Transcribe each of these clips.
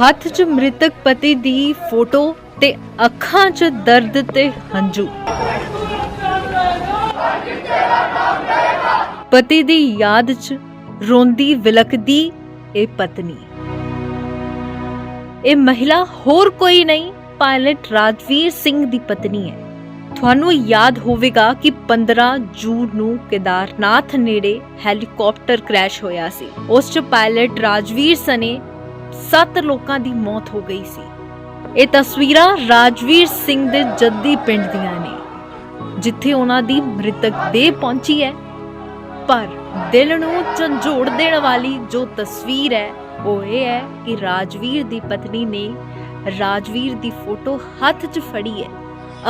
ਹੱਥ 'ਚ ਮ੍ਰਿਤਕ ਪਤੀ ਦੀ ਫੋਟੋ ਤੇ ਅੱਖਾਂ 'ਚ ਦਰਦ ਤੇ ਹੰਝੂ। ਪਤੀ ਦੀ ਯਾਦ 'ਚ ਰੋਂਦੀ ਵਿਲਕਦੀ ਇਹ ਪਤਨੀ। ਇਹ ਮਹਿਲਾ ਹੋਰ ਕੋਈ ਨਹੀਂ, ਪਾਇਲਟ ਰਾਜਵੀਰ ਸਿੰਘ ਦੀ ਪਤਨੀ ਹੈ। ਤੁਹਾਨੂੰ ਯਾਦ ਹੋਵੇਗਾ ਕਿ 15 ਜੂਨ ਨੂੰ ਕੇਦਾਰਨਾਥ ਨੇੜੇ ਹੈਲੀਕਾਪਟਰ ਕ੍ਰੈਸ਼ ਹੋਇਆ ਸੀ। ਉਸ 'ਚ ਪਾਇਲਟ ਰਾਜਵੀਰ ਸਨੇ 7 ਲੋਕਾਂ ਦੀ ਮੌਤ ਹੋ ਗਈ ਸੀ। ਇਹ ਤਸਵੀਰਾਂ ਰਾਜਵੀਰ ਸਿੰਘ ਦੇ ਜੱਦੀ ਪਿੰਡ ਦੀਆਂ ਨੇ, ਜਿੱਥੇ ਉਹਨਾਂ ਦੀ ਮ੍ਰਿਤਕ ਦੇਹ ਪਹੁੰਚੀ ਹੈ। ਪਰ ਦਿਲ ਨੂੰ ਝੰਜੋੜ ਦੇਣ ਵਾਲੀ ਜੋ ਤਸਵੀਰ ਹੈ, ਉਹ ਇਹ ਹੈ ਕਿ ਰਾਜਵੀਰ ਦੀ ਪਤਨੀ ਨੇ ਰਾਜਵੀਰ ਦੀ ਫੋਟੋ ਹੱਥ 'ਚ ਫੜੀ ਹੈ।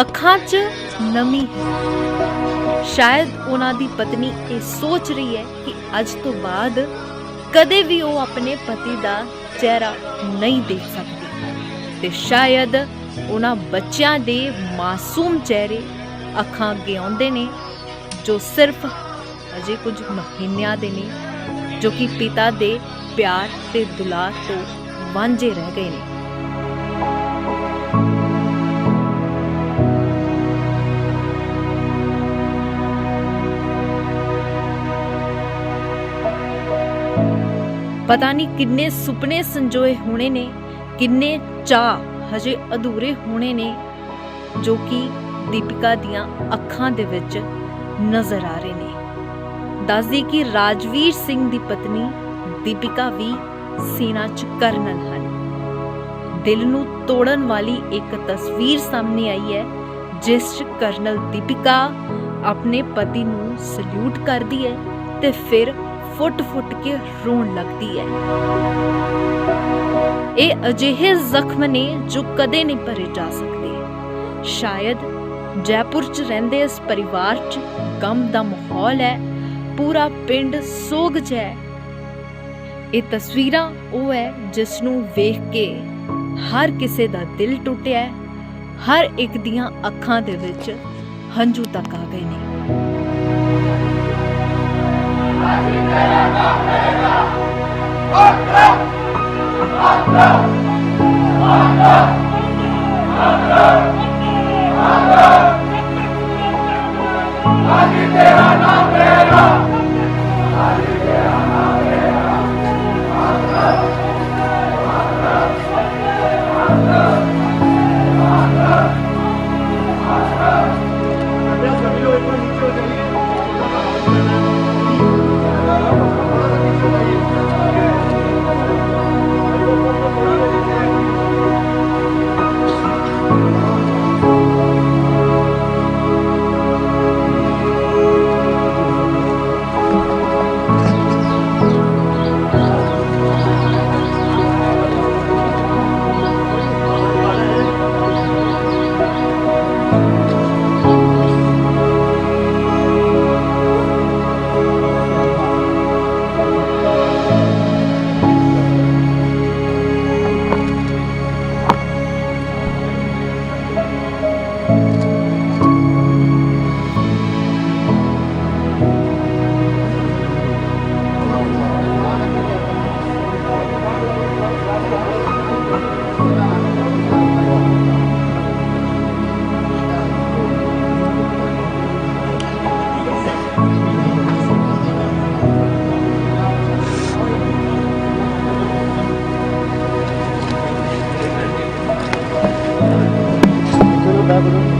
ਅੱਖਾਂ 'ਚ ਨਮੀ ਹੈ। ਸ਼ਾਇਦ ਉਹਨਾਂ ਦੀ ਪਤਨੀ ਇਹ ਸੋਚ ਰਹੀ ਹੈ ਕਿ ਅੱਜ ਤੋਂ ਬਾਅਦ ਕਦੇ ਵੀ ਉਹ ਆਪਣੇ ਪਤੀ ਦਾ ਚਿਹਰਾ ਨਹੀਂ ਦੇਖ ਸਕਦੀ। ਤੇ ਸ਼ਾਇਦ ਉਹਨਾਂ ਬੱਚਿਆਂ ਦੇ ਮਾਸੂਮ ਚਿਹਰੇ ਅੱਖਾਂ ਅੱਗੇ ਆਉਂਦੇ ਨੇ, ਜੋ ਸਿਰਫ ਅਜੇ ਕੁਝ ਮਹੀਨਿਆਂ ਦੇ ਨੇ, ਜੋ ਕਿ ਪਿਤਾ ਦੇ ਪਿਆਰ ਤੇ ਦੁਲਾਰ ਤੋਂ ਵਾਂਝੇ ਰਹਿ ਗਏ ਨੇ। ਪਤਾ ਨਹੀਂ ਕਿੰਨੇ ਸੁਪਨੇ ਸੰਜੋਏ ਹੋਣੇ ਨੇ, ਕਿੰਨੇ ਚਾਹ ਹਜੇ ਅਧੂਰੇ ਹੋਣੇ ਨੇ, ਜੋ ਕਿ ਦੀਪਿਕਾ ਦੀਆਂ ਅੱਖਾਂ ਦੇ ਵਿੱਚ ਨਜ਼ਰ ਆ ਰਹੇ ਨੇ। ਦੱਸਦੀ ਕਿ ਰਾਜਵੀਰ ਸਿੰਘ ਦੀ ਪਤਨੀ ਦੀਪਿਕਾ ਵੀ ਸੈਨਾ ਚ ਕਰਨਲ ਹਨ। ਦਿਲ ਨੂੰ ਤੋੜਨ ਵਾਲੀ ਇੱਕ ਤਸਵੀਰ ਸਾਹਮਣੇ ਆਈ ਹੈ, ਜਿਸ ਚ ਕਰਨਲ ਦੀਪਿਕਾ ਆਪਣੇ ਪਤੀ ਨੂੰ ਸਲੂਟ ਕਰਦੀ ਹੈ ਤੇ ਫਿਰ ਫੁੱਟ-ਫੁੱਟ ਕੇ ਰੋਣ ਲੱਗਦੀ ਹੈ। ਇਹ ਅਜਿਹੇ ਜ਼ਖਮ ਨੇ ਜੋ ਕਦੇ ਨਹੀਂ ਭਰੇ ਜਾ ਸਕਦੇ। ਸ਼ਾਇਦ ਜੈਪੁਰ 'ਚ ਰਹਿੰਦੇ ਇਸ ਪਰਿਵਾਰ 'ਚ ਗਮ ਦਾ ਮਾਹੌਲ ਹੈ, ਪੂਰਾ ਪਿੰਡ ਸੋਗ 'ਚ ਹੈ। ਇਹ ਤਸਵੀਰਾਂ ਉਹ ਹੈ ਜਿਸ ਨੂੰ ਵੇਖ ਕੇ ਹਰ ਕਿਸੇ ਦਾ ਦਿਲ ਟੁੱਟਿਆ ਹਰ ਇੱਕ ਦੀਆਂ ਅੱਖਾਂ ਦੇ ਵਿੱਚ ਹੰਝੂ ਤੱਕ ਆ ਗਏ ਨੇ। Ladrão! Ladrão! Ladrão! cerebro.